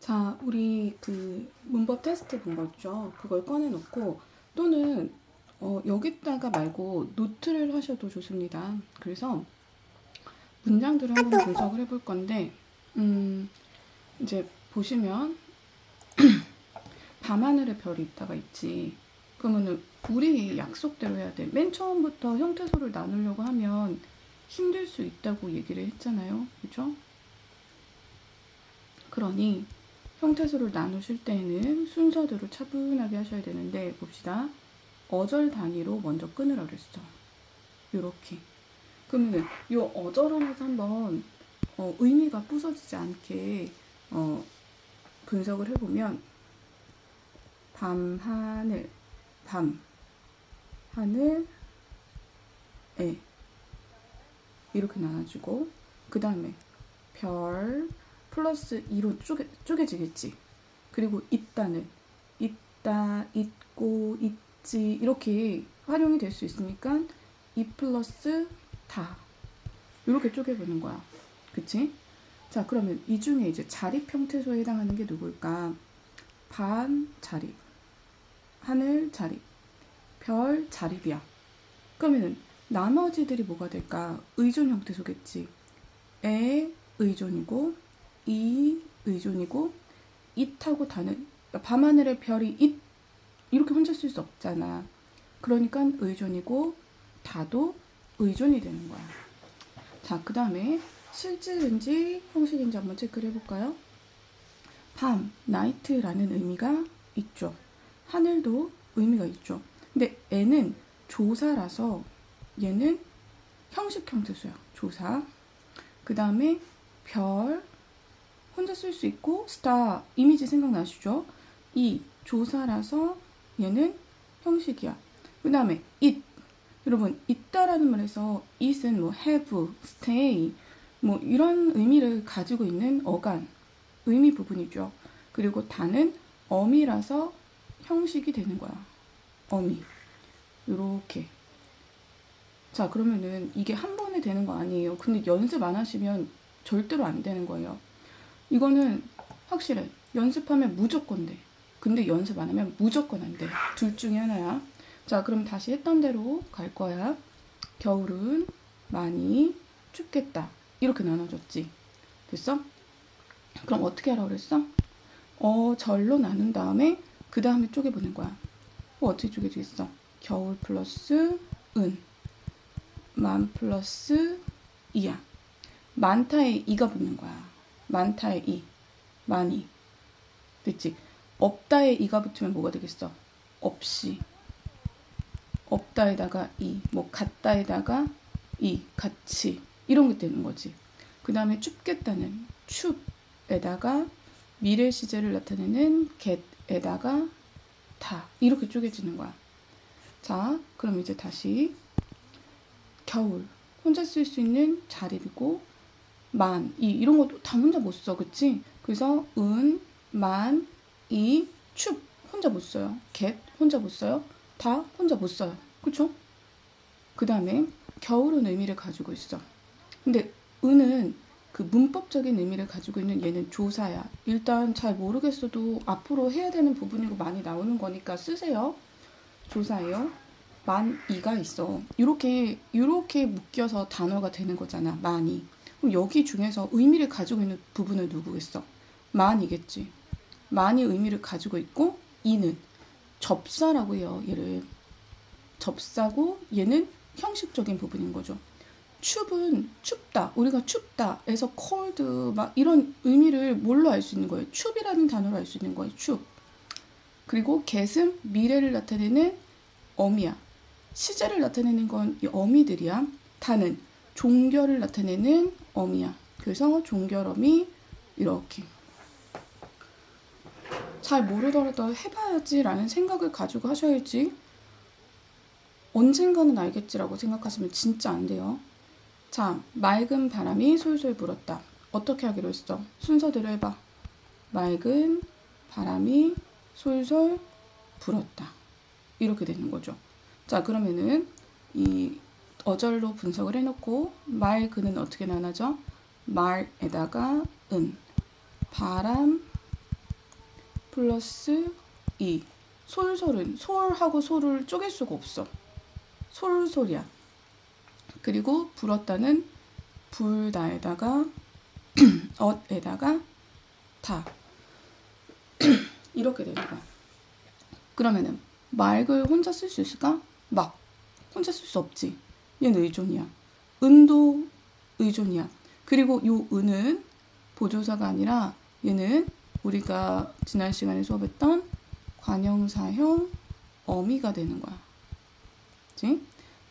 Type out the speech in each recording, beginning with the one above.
자, 우리 그 문법 테스트 본 거 있죠? 그걸 꺼내놓고 또는 어, 여기다가 말고 노트를 하셔도 좋습니다. 그래서 문장들을 한번 분석을 해볼 건데, 음, 이제 보시면 밤하늘의 별이 있다가 있지. 그러면은 우리 약속대로 해야 돼. 맨 처음부터 형태소를 나누려고 하면 힘들 수 있다고 얘기를 했잖아요. 그죠? 그러니 형태소를 나누실 때는 순서대로 차분하게 하셔야 되는데 봅시다. 어절 단위로 먼저 끊으라 그랬어. 요렇게. 그러면 요 어절 안에서 한번 어, 의미가 부서지지 않게 어, 분석을 해보면 밤 하늘 밤 하늘 에 이렇게 나눠주고 그 다음에 별 플러스 2로 쪼개, 쪼개지겠지. 그리고 있다는 있다, 있고, 있지 이렇게 활용이 될 수 있으니까 이 플러스 다 이렇게 쪼개보는 거야. 그치? 자 그러면 이 중에 이제 자립 형태소에 해당하는 게 누굴까? 밤 자립, 하늘 자립, 별 자립이야. 그러면은 나머지들이 뭐가 될까? 의존 형태소겠지. 에 의존이고 이 의존이고 it하고 다는 밤하늘의 별이 it 이렇게 혼자 쓸 수 없잖아. 그러니까 의존이고 다도 의존이 되는 거야. 자, 그 다음에 실질인지 형식인지 한번 체크를 해볼까요? 밤, night라는 의미가 있죠. 하늘도 의미가 있죠. 근데 애는 조사라서 얘는 형식 형태수야. 조사. 그 다음에 별, 혼자 쓸 수 있고 스타 이미지 생각나시죠? 이 조사라서 얘는 형식이야. 그 다음에 it 여러분 있다라는 말에서 it은 뭐 have, stay 뭐 이런 의미를 가지고 있는 어간 의미 부분이죠. 그리고 다는 어미라서 형식이 되는 거야. 어미 이렇게 자 그러면은 이게 한 번에 되는 거 아니에요. 근데 연습 안 하시면 절대로 안 되는 거예요. 이거는 확실해. 연습하면 무조건 돼. 근데 연습 안 하면 무조건 안 돼. 둘 중에 하나야. 자, 그럼 다시 했던 대로 갈 거야. 겨울은 많이 춥겠다. 이렇게 나눠줬지. 됐어? 그럼 어떻게 하라고 그랬어? 어, 절로 나눈 다음에 그 다음에 쪼개보는 거야. 어, 어떻게 쪼개지겠어? 겨울 플러스 은. 만 플러스 이야. 많다에 이가 붙는 거야. 많다에 이. 많이. 됐지? 없다에 이가 붙으면 뭐가 되겠어? 없이. 없다에다가 이. 뭐 같다에다가 이. 같이. 이런 게 되는 거지. 그 다음에 춥겠다는 춥에다가 미래 시제를 나타내는 get에다가 다. 이렇게 쪼개지는 거야. 자, 그럼 이제 다시 겨울. 혼자 쓸 수 있는 자립이고 만, 이 이런 것도 다 혼자 못 써, 그치? 그래서 은, 만, 이, 축 혼자 못 써요. get 혼자 못 써요. 다 혼자 못 써요. 그쵸? 그 다음에 겨울은 의미를 가지고 있어. 근데 은은 그 문법적인 의미를 가지고 있는 얘는 조사야. 일단 잘 모르겠어도 앞으로 해야 되는 부분이고 많이 나오는 거니까 쓰세요. 조사예요. 만 이가 있어. 이렇게 이렇게 묶여서 단어가 되는 거잖아. 많이. 여기 중에서 의미를 가지고 있는 부분은 누구겠어? 만이겠지. 만이 의미를 가지고 있고 이는 접사라고 해요. 얘를 접사고 얘는 형식적인 부분인 거죠. 춥은 춥다. 우리가 춥다에서 cold 막 이런 의미를 뭘로 알 수 있는 거예요? 춥이라는 단어로 알 수 있는 거예요. 춥. 그리고 get은 미래를 나타내는 어미야. 시제를 나타내는 건 이 어미들이야. 다는 종결을 나타내는 어미야. 그래서 종결어미 이렇게 잘 모르더라도 해봐야지라는 생각을 가지고 하셔야지 언젠가는 알겠지라고 생각하시면 진짜 안 돼요. 자, 맑은 바람이 솔솔 불었다. 어떻게 하기로 했어? 순서대로 해봐. 맑은 바람이 솔솔 불었다. 이렇게 되는 거죠. 자, 그러면은 이 어절로 분석을 해놓고 말 그는 어떻게 나눠져? 말에다가 은 바람 플러스 이 솔솔은 솔하고 솔을 쪼갤 수가 없어. 솔솔이야. 그리고 불었다는 불다에다가 엇에다가 다 이렇게 되는 거야. 그러면은 말을 혼자 쓸 수 있을까? 막 혼자 쓸 수 없지. 얘는 의존이야. 은도 의존이야. 그리고 요 은은 보조사가 아니라 얘는 우리가 지난 시간에 수업했던 관형사형 어미가 되는 거야. 그치?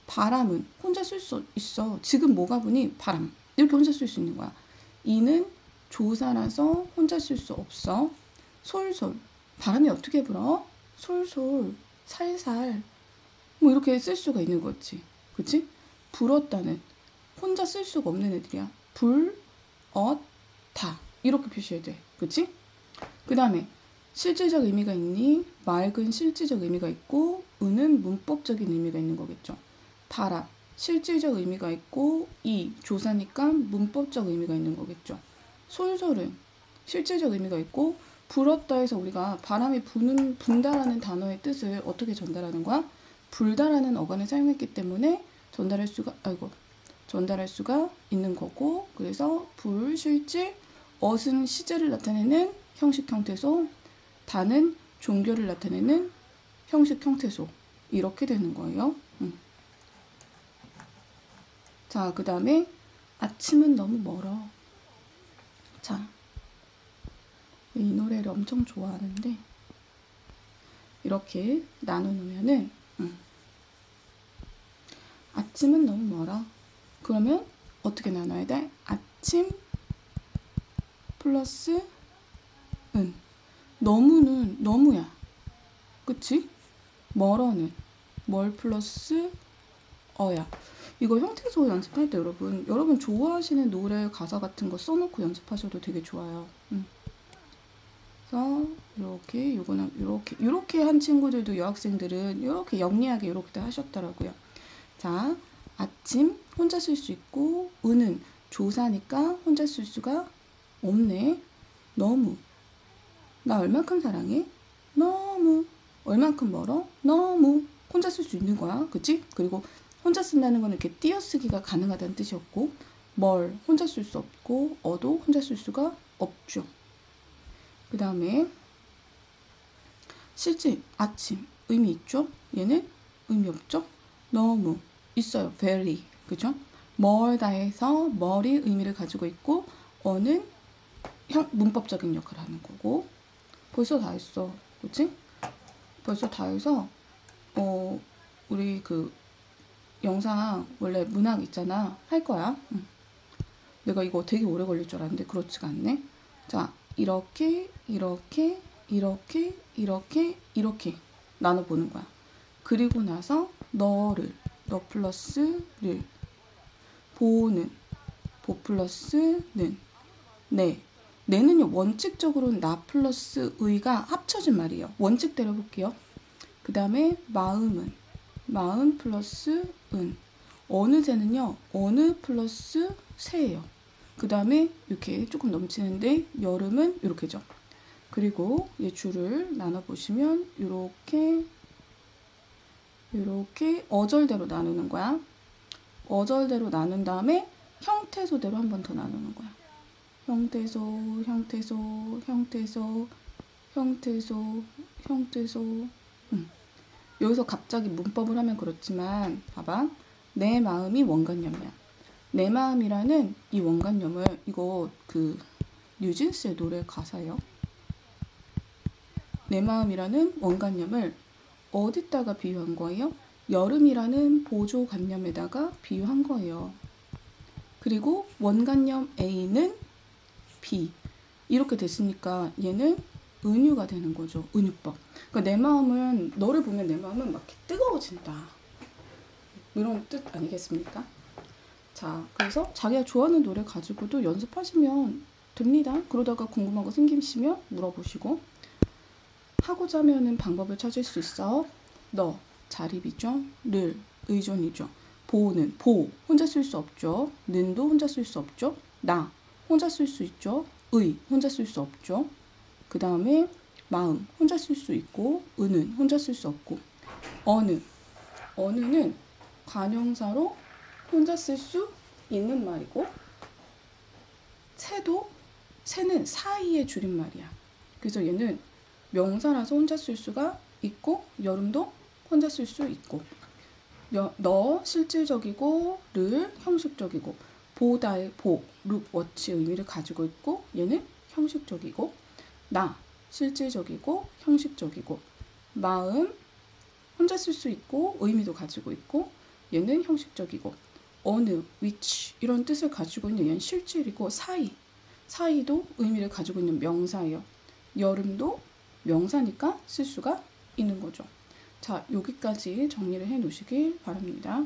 바람은 혼자 쓸 수 있어. 지금 뭐가 보니 바람. 이렇게 혼자 쓸 수 있는 거야. 이는 조사라서 혼자 쓸 수 없어. 솔솔. 바람이 어떻게 불어? 솔솔. 살살. 뭐 이렇게 쓸 수가 있는 거지. 그치? 불었다는 혼자 쓸 수가 없는 애들이야. 불, 엇, 다. 이렇게 표시해야 돼. 그치? 그 다음에 실질적 의미가 있니? 맑은 실질적 의미가 있고 은은 문법적인 의미가 있는 거겠죠. 바람 실질적 의미가 있고 이 조사니까 문법적 의미가 있는 거겠죠. 솔솔은 실질적 의미가 있고 불었다 해서 우리가 바람이 부는 분다라는 단어의 뜻을 어떻게 전달하는 거야? 불다라는 어간을 사용했기 때문에 전달할 수가 아이고 전달할 수가 있는 거고 그래서 불 실질 어은 시제를 나타내는 형식 형태소 다는 종교를 나타내는 형식 형태소 이렇게 되는 거예요. 음. 자, 그 다음에 아침은 너무 멀어. 자, 이 노래를 엄청 좋아하는데 이렇게 나눠놓으면은 음. 아침은 너무 멀어. 그러면 어떻게 나눠야 돼? 아침 플러스 은 너무는 너무야. 그치? 멀어는 멀 플러스 어야. 이거 형태소 연습할 때 여러분, 여러분 좋아하시는 노래 가사 같은 거 써놓고 연습하셔도 되게 좋아요. 음. 그래서 이렇게 요거는 이렇게 이렇게 한 친구들도 여학생들은 이렇게 영리하게 이렇게 하셨더라고요. 자, 아침 혼자 쓸 수 있고 은은 조사니까 혼자 쓸 수가 없네. 너무 나 얼만큼 사랑해? 너무 얼만큼 멀어? 너무 혼자 쓸 수 있는 거야. 그치? 그리고 혼자 쓴다는 건 이렇게 띄어쓰기가 가능하다는 뜻이었고 뭘 혼자 쓸 수 없고 어도 혼자 쓸 수가 없죠. 그 다음에 실제 아침 의미 있죠? 얘는 의미 없죠? 너무 있어요. very 그죠? 멀다 해서 멀이 의미를 가지고 있고 어는 형, 문법적인 역할을 하는 거고 벌써 다 했어. 그치? 벌써 다 해서 어 우리 그 영상 원래 문학 있잖아. 할 거야. 응. 내가 이거 되게 오래 걸릴 줄 알았는데 그렇지가 않네. 자, 이렇게, 이렇게, 이렇게, 이렇게, 이렇게 나눠보는 거야. 그리고 나서 너를, 너 플러스 를, 보는, 보 플러스 는, 네. 내는요, 원칙적으로는 나 플러스 의가 합쳐진 말이에요. 원칙대로 볼게요. 그 다음에 마음은, 마음 플러스 은. 어느 새는요, 어느 플러스 새예요. 그 다음에 이렇게 조금 넘치는데 여름은 이렇게죠. 그리고 이 줄을 나눠보시면 이렇게 이렇게 어절대로 나누는 거야. 어절대로 나눈 다음에 형태소대로 한 번 더 나누는 거야. 형태소, 형태소, 형태소, 형태소, 형태소. 음. 여기서 갑자기 문법을 하면 그렇지만 봐봐. 내 마음이 원관념이야. 내 마음이라는 이 원관념을 이거 그 뉴진스의 노래 가사예요. 내 마음이라는 원관념을 어디다가 비유한 거예요? 여름이라는 보조관념에다가 비유한 거예요. 그리고 원관념 A는 B 이렇게 됐으니까 얘는 은유가 되는 거죠. 은유법. 그러니까 내 마음은 너를 보면 내 마음은 막 뜨거워진다. 이런 뜻 아니겠습니까? 자, 그래서 자기가 좋아하는 노래 가지고도 연습하시면 됩니다. 그러다가 궁금한 거 생기시면 물어보시고 하고자 하면은 방법을 찾을 수 있어. 너 자립이죠. 를 의존이죠. 보는 보 혼자 쓸 수 없죠. 는도 혼자 쓸 수 없죠. 나 혼자 쓸 수 있죠. 의 혼자 쓸 수 없죠. 그 다음에 마음 혼자 쓸 수 있고 은은 혼자 쓸 수 없고 어느 어느는 관형사로 혼자 쓸 수 있는 말이고 채도 채는 사이의 줄임말이야. 그래서 얘는 명사라서 혼자 쓸 수가 있고 여름도 혼자 쓸 수 있고. 여, 너 실질적이고 를 형식적이고. 보다의 보, 룩, 워치 의미를 가지고 있고 얘는 형식적이고. 나 실질적이고 형식적이고. 마음 혼자 쓸 수 있고 의미도 가지고 있고 얘는 형식적이고. 어느, which 이런 뜻을 가지고 있는 얘는 실질이고 사이. 사이도 의미를 가지고 있는 명사예요. 여름도 명사니까 쓸 수가 있는 거죠. 자, 여기까지 정리를 해 놓으시길 바랍니다.